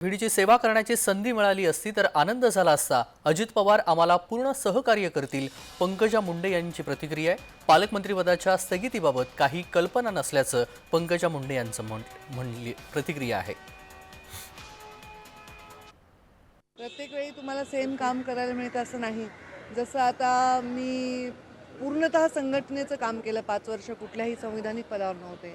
भिडीची सेवा करण्याची संधी मिळाली असती तर आनंद झाला असता अजित पवार आम्हाला पूर्ण सहकार्य करतील. पंकजा मुंडे यांची प्रतिक्रिया आहे. पालकमंत्रीपदाच्या स्थगितीबाबत काही कल्पना नसल्याचं पंकजा मुंडे यांचं म्हण म्हणली प्रतिक्रिया आहे. प्रत्येक वेळी तुम्हाला सेम काम करायला मिळतं असं नाही. जसं आता मी पूर्णतः संघटनेचं काम केलं पाच वर्ष कुठल्याही संविधानिक पदावर नव्हते.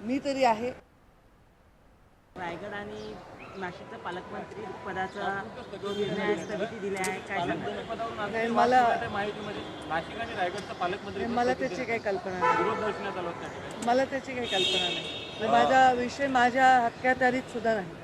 मी तरी आहे. रायगड आणि नाशिकचा पालकमंत्री पदाचा जो निर्णय स्थगिती दिली आहे काय नाही मला माहितीमध्ये नाशिक आणि रायगडचा पालकमंत्री मला त्याची काही कल्पना नाही. विरोध दर्शवण्यात आला होता मला त्याची काही कल्पना नाही. माझा विषय माझ्या हक्कातारीत सुद्धा नाही.